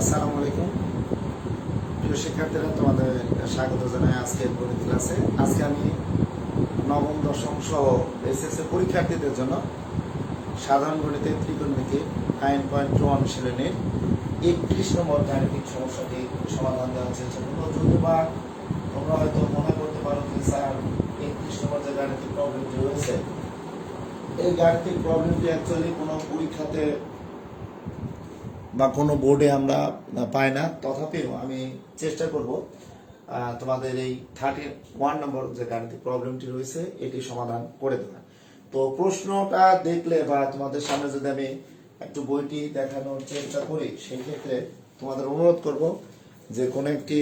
আসসালামু আলাইকুম। প্রিয় শিক্ষার্থীরা, তোমাদের স্বাগত জানাই আজকের গণিত ক্লাসে। আজকে আমি নবম, দশম সহ এসএসসি পরীক্ষার্থীদের জন্য সাধারণ গণিতের ত্রিকোণমিতি নাইন পয়েন্ট টু অনুশীলনের একত্রিশ নম্বর গাণিতিক সমস্যাটি সমাধান দেওয়ার চেষ্টা করব। যদিও বা তোমরা হয়তো মনে করতে পারো যে স্যার, একত্রিশ নম্বর যে গাণিতিক প্রবলেমটি রয়েছে, এই গাণিতিক প্রবলেমটি অ্যাকচুয়ালি কোনো পরীক্ষাতে বা কোনো বোর্ডে আমরা পাই না। তথাপিও আমি চেষ্টা করব তোমাদের এই থার্টি ওয়ান নম্বর যে গাণিতিক প্রবলেমটি রয়েছে এটি সমাধান করে দেওয়া তো প্রশ্নটা দেখলে বা তোমাদের সামনে যদি আমি একটু বইটি দেখানোর চেষ্টা করি, সেই ক্ষেত্রে তোমাদের অনুরোধ করব যে কোনো একটি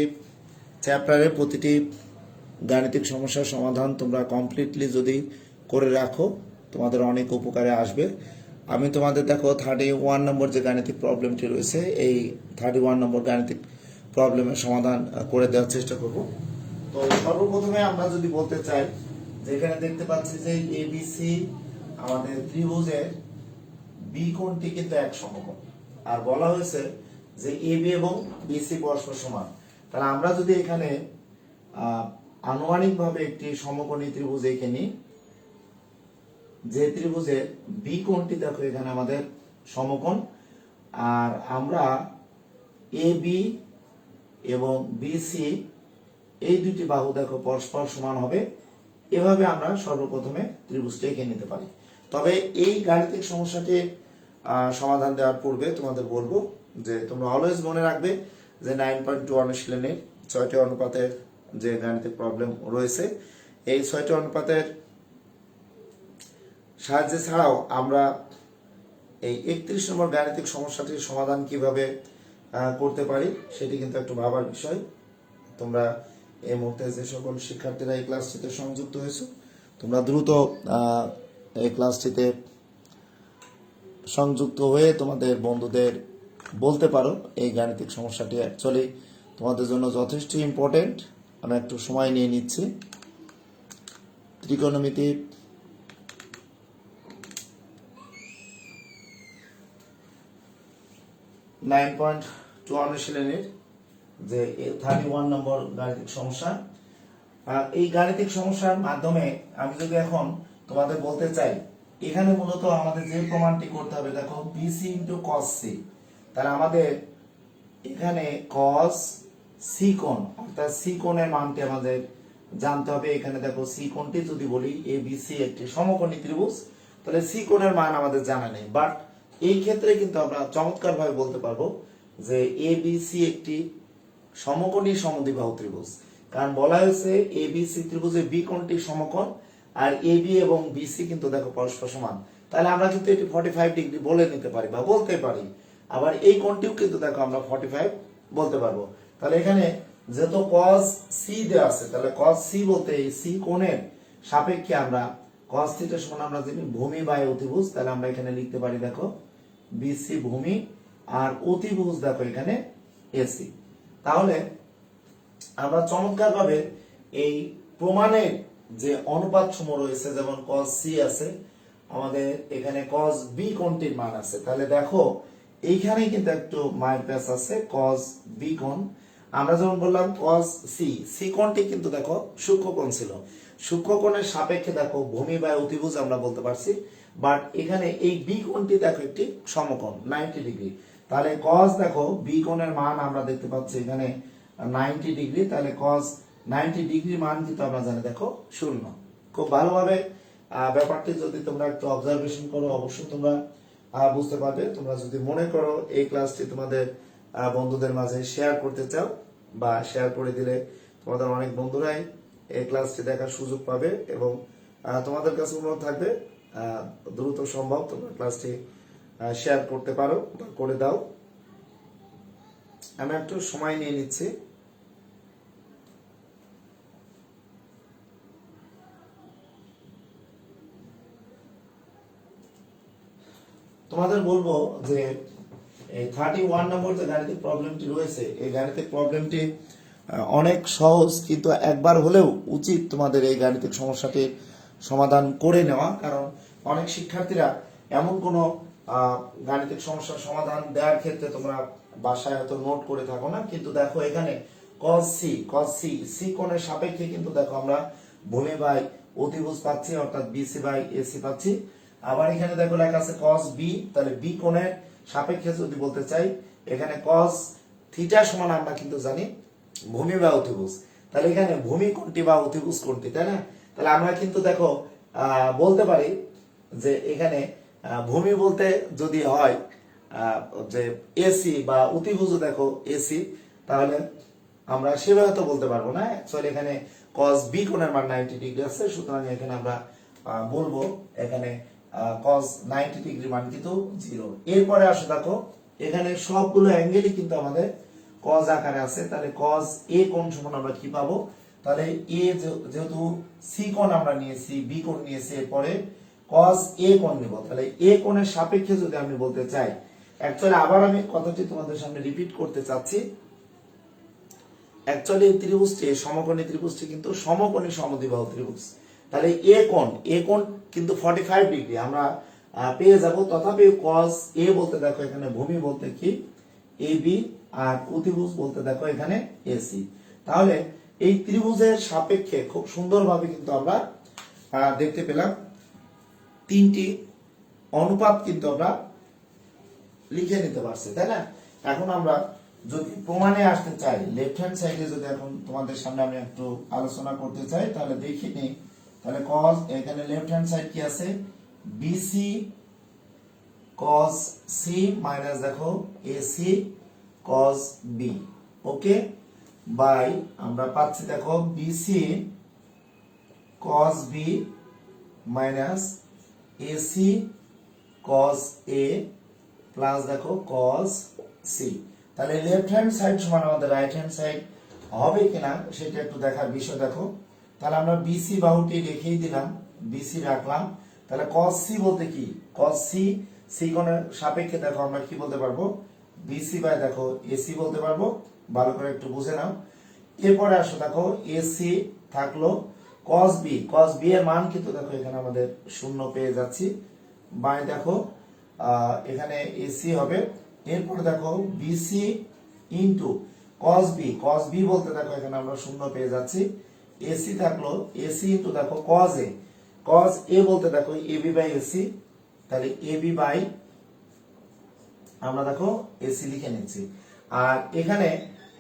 চ্যাপ্টারের প্রতিটি গাণিতিক সমস্যার সমাধান তোমরা কমপ্লিটলি যদি করে রাখো, তোমাদের অনেক উপকারে আসবে। আমি তোমাদের দেখো থার্টি ওয়ান নম্বর যে গাণিতিক প্রবলেমটি রয়েছে, এই থার্টি ওয়ান নম্বর গাণিতিক প্রবলেমের সমাধান করে দেওয়ার চেষ্টা করব। তো সর্বপ্রথমে আমরা যদি বলতে চাই যে এখানে দেখতে পাচ্ছি যে এবিসি আমাদের ত্রিভুজের বি কোণটি কিন্তু এক সমকোণ। আর বলা হয়েছে যে এবি এবং বিসি পরস্পর সমান। তাহলে আমরা যদি এখানে আনুমানিকভাবে একটি সমকোণী ত্রিভুজ এঁকে নিই যে ত্রিভুজের বি কোণটি দেখো, এখানে আমাদের সমকোণ। আর আমরা এ, বি এবং বিসি এই দুটি বাহু দেখো, পরস্পর সমান হবে। এভাবে আমরা সর্বপ্রথমে ত্রিভুজটি এঁকে নিতে পারি। তবে এই গাণিতিক সমস্যাটি সমাধান দেওয়ার পূর্বে তোমাদের বলব যে, তোমরা অলওয়েজ মনে রাখবে যে নাইন পয়েন্ট টু অনুশীলনের ছয়টি অনুপাতের যে গাণিতিক প্রবলেম রয়েছে, এই ছয়টি অনুপাতের সাহায্যে ছাড়াও আমরা এই একত্রিশ নম্বর গাণিতিক সমস্যাটির সমাধান কীভাবে করতে পারি সেটি কিন্তু একটু ভাবার বিষয়। তোমরা এই মুহূর্তে যে সকল শিক্ষার্থীরা এই ক্লাসটিতে সংযুক্ত হয়েছে, তোমরা দ্রুত এই ক্লাসটিতে সংযুক্ত হয়ে তোমাদের বন্ধুদের বলতে পারো, এই গাণিতিক সমস্যাটি অ্যাকচুয়ালি তোমাদের জন্য যথেষ্ট ইম্পর্টেন্ট আমি একটু সময় নিয়ে নিচ্ছি। ত্রিকোণমিতি নাইন পয়েন্ট টু অনুশীলনের যে থার্টি ওয়ান নম্বর গাণিতিক সমস্যা। এই গাণিতিক সমস্যার মাধ্যমে আমি যদি এখন তোমাদের বলতে চাই, এখানে মূলত আমাদের যে প্রমাণটি করতে হবে, দেখো বিসি ইন্টু কস সি তাহলে আমাদের এখানে কস সি কোণ, অর্থাৎ সি কোণের মানটি আমাদের জানতে হবে। এখানে দেখো সি কোণটি যদি বলি এ বি সি একটি সমকোণী ত্রিভুজ, তাহলে সি কোণের মান আমাদের জানা নেই। বাট এই ক্ষেত্রে কিন্তু আমরা চমৎকার ভাবে বলতে পারব যে এ সি একটি সমকোণী সমদ্বিবাহু ত্রিভুজ। কারণ বলা হয়েছে এ সি ত্রিভুজে বি কোণটি সমকোণ, আর এ বি এবং বিসি কিন্তু দেখো পরস্পর সমান। তাহলে আমরা কিন্তু এটি ফর্টি ফাইভ ডিগ্রি বলে নিতে পারি বা বলতে পারি। আবার এই কোণটিও কিন্তু দেখো আমরা ফর্টি ফাইভ বলতে পারব। তাহলে এখানে যেহেতু কস সি দেওয়া আছে, তাহলে কস সি বলতে এই সি কোণের সাপেক্ষে আমরা কস থিটা সমান আমরা জানি ভূমি বাই অতিভুজ, তাহলে আমরা এখানে লিখতে পারি, দেখো বিসি ভূমি আর অতিভুজ, দেখো, এখানে এসি তাহলে আমরা চমৎকার ভাবে এই প্রমাণের যে অনুপাত সমূহ রয়েছে, যেমন cos সি আছে, আমাদের এখানে cos বি কোণটির মান আছে। তাহলে দেখো এইখানে কিন্তু একটু মায়ের প্যাস আছে, cos বি কোণ। আমরা যেমন বললাম cos সি সি কোণটি কিন্তু দেখো সূক্ষ্ম কোণ ছিল। সূক্ষ্ম কোণের সাপেক্ষে দেখো ভূমি বা অতিভুজ আমরা বলতে পারছি বাট এখানে এই বি কোণটি দেখো একটি সমকোণ নাইনটি ডিগ্রি তাহলে cos দেখো বি কোণের মান আমরা দেখতে পাচ্ছি এখানে নাইনটি ডিগ্রি তাহলে cos নাইনটি ডিগ্রি মান কিন্তু আমরা জানি দেখো শূন্য। খুব ভালোভাবে ব্যাপারটি যদি তোমরা একটু অবজারভেশন করো, অবশ্যই তোমরা বুঝতে পারবে। তোমরা যদি মনে করো এই ক্লাসটি তোমাদের বন্ধুদের মাঝে শেয়ার করতে চাও বা শেয়ার করে দিলে তোমাদের অনেক বন্ধুরাই এই ক্লাসটি দেখার সুযোগ পাবে এবং তোমাদের কাছে অনুরোধ থাকবে দ্রুত সম্ভব তোমরা ক্লাসটি শেয়ার করতে পারো বা করে দাও। আমি একটু সময় নিয়ে নিচ্ছি। তোমাদের বলব যে, এই থার্টি ওয়ান নম্বর যে গাণিতিক প্রবলেমটি রয়েছে, এই গাণিতিক প্রবলেমটি অনেক সহজ, কিন্তু একবার হলেও উচিত তোমাদের এই গাণিতিক সমস্যাটির সমাধান করে নেওয়া, কারণ অনেক শিক্ষার্থীরা এমন কোনো গাণিতিক সমস্যার সমাধান দেওয়ার ক্ষেত্রে তোমরা বাসায় হয়তো নোট করে থাকো না, কিন্তু দেখো এখানে cos C cos C C কোণের সাপেক্ষে কিন্তু দেখো আমরা ভূমি বাই অতিভুজ পাচ্ছি, অর্থাৎ বিসি বাই এসি পাচ্ছি। আবার এখানে দেখো লেখা আছে cos বি তাহলে বি কোণের সাপেক্ষে যদি বলতে চাই, এখানে cos থিটা সমান আমরা কিন্তু জানি ভূমি বা অতিভুজ। তাহলে এখানে ভূমি কোনটি বা অতিভুজ কোনটি, তাই না? তাহলে আমরা কিন্তু দেখো বলতে পারি যে এখানে ভূমি বলতে যদি হয় যে এসি বা অতিভুজ দেখো এসি তাহলে আমরা সেভাবে তো বলতে পারব না অ্যাকচুয়ালি এখানে cos বি কোণের মান 90 ডিগ্রি আছে, সুতরাং এখানে আমরা বলব এখানে cos 90 ডিগ্রি মান কিন্তু জিরো এরপরে আসো দেখো, এখানে সবগুলো অ্যাঙ্গেলই কিন্তু আমাদের cos আকারে আছে, তাহলে cos এ কোণ সমান আমরা কি পাবো? তাহলে এ যেহেতু সি কোণ আমরা নিয়েছি বি কোণ নিয়েছি, এরপরে cos এ কোণ নিব। তাহলে এ কোণের সাপেক্ষে যদি আমি বলতে চাই অ্যাকচুয়ালি আবার আমি কথাটি তোমাদের সামনে রিপিট করতে চাচ্ছি। অ্যাকচুয়ালি এই ত্রিভুজটি সমকোণী ত্রিভুজটি কিন্তু সমকোণী সমদ্বিবাহু ত্রিভুজ। তাহলে এ কোণ এ কোণ কিন্তু 45 ডিগ্রি আমরা পেয়ে যাব। তথাপি cos এ বলতে দেখো এখানে ভূমি বলতে কি? এ বি আর অতিভুজ বলতে দেখো এখানে এসি তাহলে এই ত্রিভুজের সাপেক্ষে খুব সুন্দরভাবে কিন্তু আমরা দেখতে পেলাম তিনটি অনুপাত কিন্তু আমরা লিখে নিতে পারছি, তাই না? এখন আমরা যদি প্রমাণে আসতে চাই লেফট হ্যান্ড সাইডে যদি এখন তোমাদের সামনে আমি একটু আলোচনা করতে চাই, তাহলে দেখি নি তাহলে cos, এখানে লেফট হ্যান্ড সাইড কি আছে? বিসি cos সি মাইনাস দেখো AC cos B okay? By, আমরা পাচ্ছি দেখো BC cos B minus AC cos A plus দেখো cos সি তাহলে লেফট হ্যান্ড সাইড সমান আমাদের রাইট হ্যান্ড সাইড হবে কিনা সেটা একটু দেখার বিষয় দেখো। তাহলে আমরা বিসি বাহুটি রেখেই দিলাম বিসি রাখলাম। তাহলে cos সি বলতে কি? cos সি সি কোণের সাপেক্ষে দেখো আমরা কি বলতে পারব? বিসি বাই দেখো এসি বলতে পারব। ভালো করে একটু বুঝে নাও। এরপরে আসো, দেখো এসি থাকল cos বি cos বি এর মান কিন্তু দেখো, এখানে আমাদের শূন্য পেয়ে যাচ্ছি। বাই, দেখো এখানে এসি হবে। এরপরে দেখো BC into cos B cos B বলতে দেখো, এখানে আমরা শূন্য পেয়ে যাচ্ছি। এসি থাকল এসি ইন্টু দেখো, cos এ cos এ বলতে দেখো এবি বাই এসি তাহলে এবি বাই আমরা দেখো এসি লিখে নিচ্ছি। আর এখানে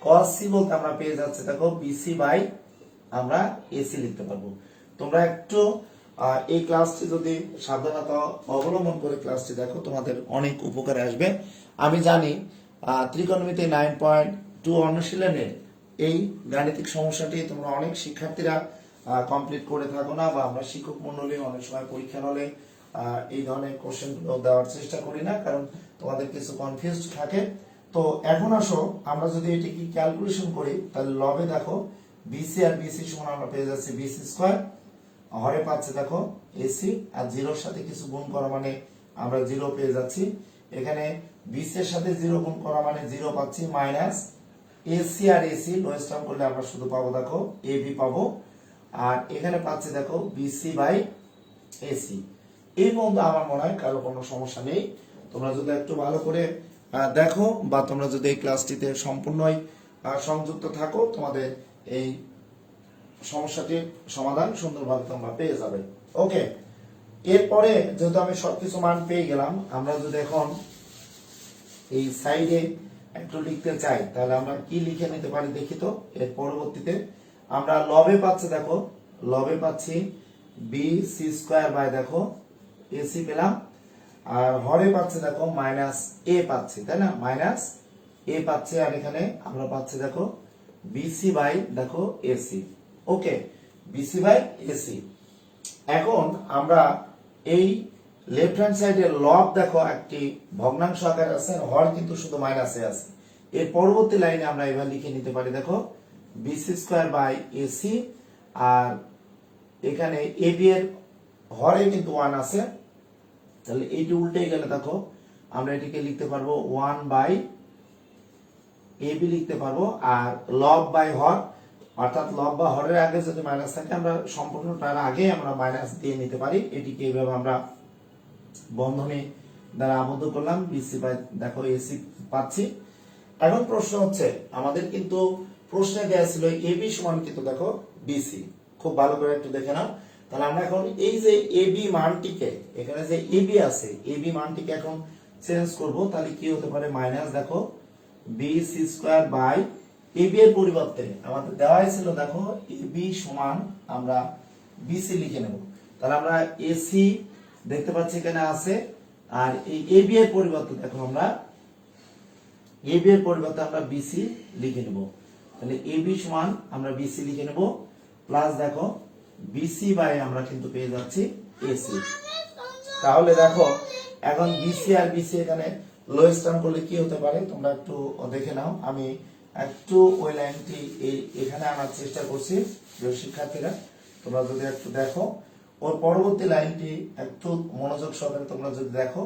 cos সি বলতে আমরা পেয়ে যাচ্ছি, দেখো বিসি বাই আমরা এসি লিখতে পারব। তোমরা একটু এই ক্লাসটি যদি সাবধানতা অবলম্বন করে ক্লাসটি দেখো, তোমাদের অনেক উপকারে আসবে। আমি জানি ত্রিকোণমিতি নাইন পয়েন্ট টু অনুশীলনের এই গাণিতিক সমস্যাটি তোমরা অনেক শিক্ষার্থীরা কমপ্লিট করে থাকো না, বা আমরা শিক্ষক মন্ডলী অনেক সময় পরীক্ষা হলে এই ধরনের কোশ্চেন দেওয়ার চেষ্টা করি না, কারণ তোমাদের কিছু কনফিউজ থাকে। তো এখন আসো, আমরা যদি এটিকে ক্যালকুলেশন করি, তাহলে লবে দেখো বিসি আর বিসি সমান আমরা পেয়ে যাচ্ছি বিসি স্কোয়ার হরে পাচ্ছে দেখো এসি আর জিরোর সাথে কিছু গুণ করা মানে আমরা জিরো পেয়ে যাচ্ছি। এখানে বিশ এর সাথে জিরো গুণ করা মানে জিরো পাচ্ছি মাইনাস এসি আর এসি লোয়েস্ট টার্ম করলে আমরা শুধু পাবো দেখো এ বি পাবো। আর এখানে পাচ্ছি দেখো বিসি বাই এসি এই পর্যন্ত আমার মনে হয় কারও কোনো সমস্যা নেই। তোমরা যদি একটু ভালো করে দেখো বা তোমরা যদি এই ক্লাসটিতে সম্পূর্ণই সংযুক্ত থাকো, তোমাদের এই সমস্যাটির সমাধান সুন্দরভাবে তোমরা পেয়ে যাবে। ওকে এরপরে যেহেতু আমি সবকিছু মান পেয়ে গেলাম, আমরা যদি এখন এই সাইডে একটু লিখতে চাই, তাহলে আমরা কি লিখে নিতে পারি দেখি তো? এর পরবর্তীতে আমরা লবে পাচ্ছি, দেখো লবে পাচ্ছি বি সি স্কোয়ার বাই দেখো এসি পেলাম। আর হরে পাচ্ছি দেখো মাইনাস এ পাচ্ছি, তাই না? মাইনাস এ পাচ্ছি, আর এখানে আমরা পাচ্ছি দেখো বিসি বাই দেখো AC okay BC by AC এখন আমরা এই লেফট হ্যান্ড সাইডের লব দেখো, একটি ভগ্নাংশ আকারে আছে, হর কিন্তু শুধু মাইনাসে আছে। এর পরবর্তী লাইনে আমরা এবার লিখে নিতে পারি, দেখো বিসি স্কোয়ার বাই এসি আর এখানে এবি এর হরে কিন্তু ওয়ান আছে। তাহলে এইটি উল্টে গেলে দেখো, আমরা এটিকে লিখতে পারব ওয়ান বাই এবি লিখতে পারব, আর লব বাই হর, অর্থাৎ লব বা হরের আগে যদি মাইনাস থাকে, আমরা সম্পূর্ণটার আগে আমরা মাইনাস দিয়ে নিতে পারি। এটিকে এইভাবে আমরা বন্ধনী দ্বারা আবদ্ধ করলাম বিসি বাই দেখো এসি পাচ্ছি। এখন প্রশ্ন হচ্ছে, আমাদের কিন্তু প্রশ্নে দেওয়া ছিল এবি সমান কিন্তু দেখো বিসি খুব ভালো করে একটু দেখে নাও। তাহলে আমরা এখন এই যে এবি মানটিকে, এখানে যে এবি আছে এবি মানটিকে এখন চেঞ্জ করব, তাহলে কি হতে পারে? মাইনাস দেখো B C square by AB এর পরিবর্তে আমাদের দেওয়া ছিল, দেখো এবি সমান আমরা বিসি লিখে নেব। তাহলে আমরা এসি দেখতে পাচ্ছি এখানে আছে, আর এই এবি এর পরিবর্তে, দেখো, আমরা এবি এর পরিবর্তে আমরা বিসি লিখে নেব। তাহলে এবি সমান আমরা বিসি লিখে নেব প্লাস দেখো বিসি বাই আমরা কিন্তু পেয়ে যাচ্ছি এসি তাহলে দেখো, এখন বিসি আর বিসি এখানে লোয়েস্ট টার্ম করলে কি হতে পারে? তোমরা একটু দেখে নাও। আমি একটু ওই লাইনটি এখানে আনার চেষ্টা করছি শিক্ষার্থীরা। তোমরা যদি একটু দেখো, ওর পরবর্তী লাইনটি একটু মনোযোগ সহকারে তোমরা যদি দেখো,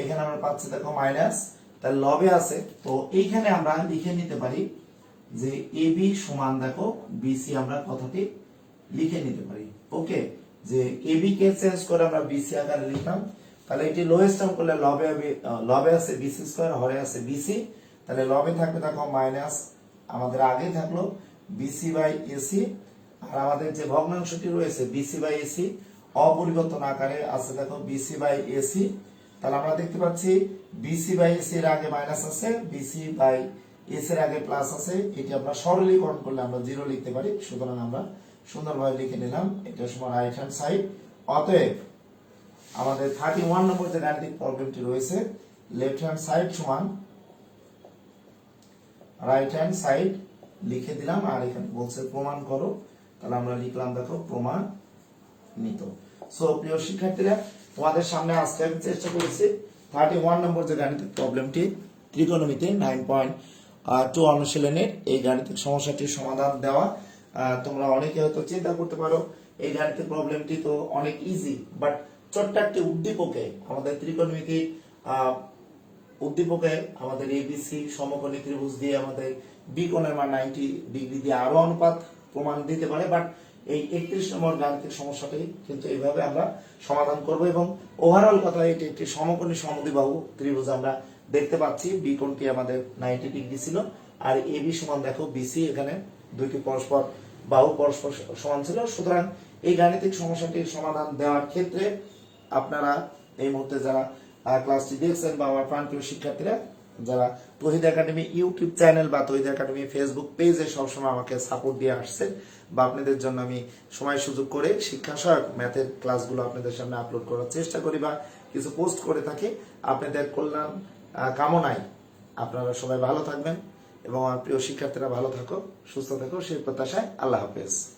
এখানে আমরা পাচ্ছি দেখো মাইনাস তার লবে আছে। তো এইখানে আমরা লিখে নিতে পারি যে এবি সমান দেখো বিসি আমরা কথাটি লিখে নিতে পারি। ওকে যে এবি কে চেঞ্জ করে আমরা বিসি আকারে লিখলাম, তাহলে এটি লোয়েস্ট টার্ম করলে লবে লবে আছে বিসি স্কোয়ার হরে আছে বিসি তাহলে লবে থাকবে দেখো মাইনাস আমাদের আগে থাকল বিসি বাই এসি আর আমাদের যে ভগ্নাংশটি রয়েছে বিসি বাই এসি অপরিবর্তন আকারে আছে দেখো বিসি বাই এসি তাহলে আমরা দেখতে পাচ্ছি বিসি বাই এসি এর আগে মাইনাস আছে বিসি বাই এস এর আগে প্লাস আছে, এটি আমরা সরলীকরণ করলে আমরা জিরো লিখতে পারি, সুতরাং আমরা সুন্দরভাবে লিখে নিলাম। এটা সমান রাইট হ্যান্ড সাইড অতএব আমাদের থার্টি ওয়ান নম্বর যে গাণিতিক প্রবলেমটি রয়েছে লেফট হ্যান্ড সাইড সমান রাইট হ্যান্ড সাইড লিখে দিলাম। আর এখানে বলছে প্রমাণ করো। তাহলে আমরা লিখলাম, দেখো প্রমাণ নিত সো প্রিয় শিক্ষার্থীরা, তোমাদের সামনে আজকে আমি চেষ্টা করেছি থার্টি ওয়ান নম্বর যে গাণিতিক প্রবলেমটি ত্রিকোণমিতি নাইন পয়েন্ট টু অনুশীলনের এই গাণিতিক সমস্যাটির সমাধান দেওয়া। তোমরা অনেকে হয়তো চিন্তা করতে পারো, এই গাণিতিক প্রবলেমটি তো অনেক ইজি বাট ছোট্ট একটি উদ্দীপকে আমাদের ত্রিকোণমিতি উদ্দীপকে আমাদের এবিসি সমকোণী ত্রিভুজ দিয়ে আমাদের বি কোণের মান নাইনটি ডিগ্রি দিয়ে আরও অনুপাত প্রমাণ দিতে পারে বাট এই একত্রিশ নম্বর গাণিতিক সমস্যাটি কিন্তু এইভাবে আমরা সমাধান করব এবং ওভারঅল কথা এটি একটি সমকোণী সমদ্বিবাহু ত্রিভুজ আমরা দেখতে পাচ্ছি বি কোণটি আমাদের নাইনটি ডিগ্রি ছিল, আর এবি সমান দেখো বিসি এখানে দুইটি পরস্পর বাহু পরস্পর সমান ছিল। সুতরাং এই গাণিতিক সমস্যাটির সমাধান দেওয়ার ক্ষেত্রে আপনারা এই মুহূর্তে যারা ক্লাসটি দেখছেন বা আমার প্রাণপ্রিয় শিক্ষার্থীরা, যারা তহিদ একাডেমি ইউটিউব চ্যানেল বা তহিদ একাডেমি ফেসবুক পেজে সবসময় আমাকে সাপোর্ট দিয়ে আসছেন বা আপনাদের জন্য আমি সময় সুযোগ করে শিক্ষা সহায়ক ম্যাথের ক্লাসগুলো আপনাদের সামনে আপলোড করার চেষ্টা করি বা কিছু পোস্ট করে থাকি। আপনাদের কল্যাণ কামনায় আপনারা সবাই ভালো থাকবেন। এবং আমার প্রিয় শিক্ষার্থীরা ভালো থাকো সুস্থ থাকো সেই প্রত্যাশায় আল্লাহ হাফেজ।